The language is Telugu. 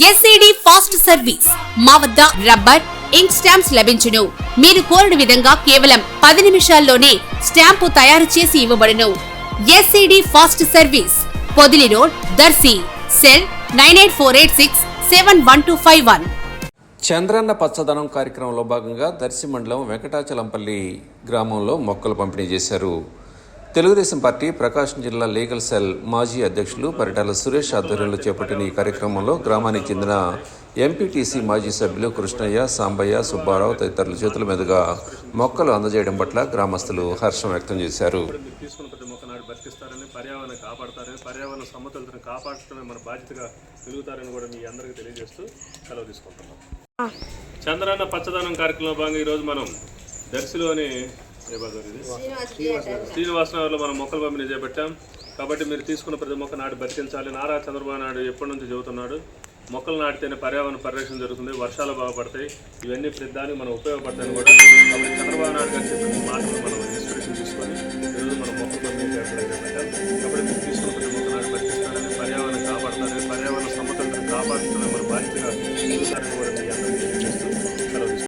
SAD fast service. మా వద్ద రబ్బర్ ఇంక్ స్టాంప్స్ లభించును. మీరు కోరిన విధంగా కేవలం పది నిమిషాల్లోనే స్టాంపు తయారు చేసి ఇవ్వబడును. SAD fast service. Podili road Darsi. Cell nine eight four eight six seven one two five one. Chandranna పచ్చదనం కార్యక్రమంలో భాగంగా దర్శి మండలం వెంకటాచలంపల్లి గ్రామంలో మొక్కలు పంపిణీ చేశారు. తెలుగుదేశం పార్టీ ప్రకాశం జిల్లా లీగల్ సెల్ మాజీ అధ్యక్షులు పరిటాల సురేష్ ఆధ్వర్యంలో చేపట్టిన ఈ కార్యక్రమంలో గ్రామానికి చెందిన ఎంపీటీసీ మాజీ సభ్యులు కృష్ణయ్య సాంబయ్య సుబ్బారావు తదితరుల చేతుల మీదుగా మొక్కలు అందజేయడం పట్ల గ్రామస్తులు హర్షం వ్యక్తం చేశారు. పర్యావరణం కాపాడతారని పర్యావరణ సమతులతను కాపాడటమే మన బాధ్యతగా వెలుగుతారని కూడా మీ అందరికీ తెలియజేస్తూ సెలవు తీసుకుంటున్నాం. చంద్రన్న పచ్చదనం కార్యక్రమంలో భాగంగా ఈరోజు మనం దర్శిలోని ఏ బజార్ ఇది శ్రీనివాసనగర్లో మనం మొక్కలు పంపిణీ చేపట్టాం. కాబట్టి మీరు తీసుకున్న ప్రతి మొక్క నాటి బతికించాలి. నారా చంద్రబాబు నాయుడు ఎప్పటి నుంచి చెబుతున్నాడు మొక్కలు నాటితేనే పర్యావరణ పరిరక్షణ జరుగుతుంది. వర్షాలు బాగుపడతాయి ఇవన్నీ ప్రతి దానికి మనం ఉపయోగపడతాయని కూడా కాబట్టి చంద్రబాబు నాయుడు గారు చెప్పిన మాటలు మనం ఇన్స్పిరేషన్ తీసుకొని ఈరోజు మనం మొక్కలు పంపిణీ చేయడం చేపట్టాం కాబట్టి మీరు తీసుకున్న ప్రతి మొక్క నాటి బతికిస్తారని పర్యావరణం కాపాడతారని పర్యావరణ సమతులను కాపాడుతున్న మన బాధ్యతగా